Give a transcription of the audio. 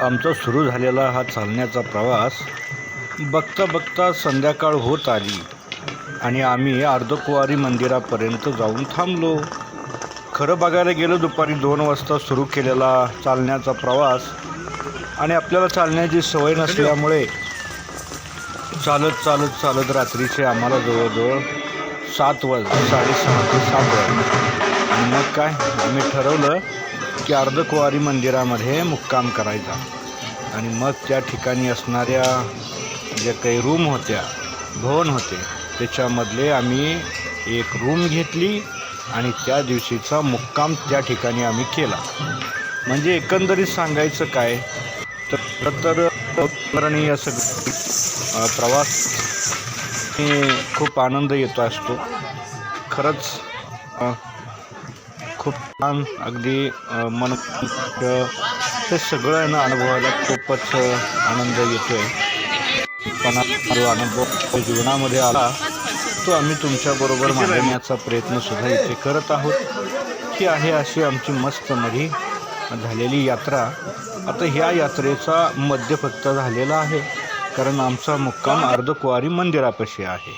आमचा सुरू झालेला हा चालण्याचा प्रवास बघता बघता संध्याकाळ होत आली आणि आम्ही अर्धकुवारी मंदिरापर्यंत जाऊन थांबलो. खरं बघायला गेलो दुपारी दोन वाजता सुरू केलेला चालण्याचा प्रवास आणि आपल्याला चालण्याची सवय नसल्यामुळे चालत चालत चालत रात्रीचे आम्हाला जवळजवळ सात वाज साडेसहा ते सात वाजले. आणि मग काय? आम्ही ठरवलं की अर्धकुवारी मंदिरामध्ये मुक्काम करायचा. आणि मग त्या ठिकाणी असणाऱ्या ज्या काही रूम होत्या भवन होते त्याच्यामधले आम्ही एक रूम घेतली आणि त्या दिवशीचा मुक्काम त्या ठिकाणी आम्ही केला. म्हणजे एकंदरीत सांगायचं काय तर तर स्मरणीय सगळं प्रवास हे खूप आनंद येतो असतो. खरंच खूप छान अगदी मन हे सगळं आहे ना अनुभवायला खूपच आनंद येतो आहे पण जो अनुभव जीवनामध्ये आला तो आम्ही तुमच्याबरोबर मांडण्याचा प्रयत्नसुद्धा इथे करत आहोत. ही आहे अशी आमची मस्त मधी झालेली यात्रा. आता ह्या यात्रेचा मध्य फक्त झालेला आहे कारण आमचा मुक्काम अर्धकुवारी मंदिरापाशी आहे.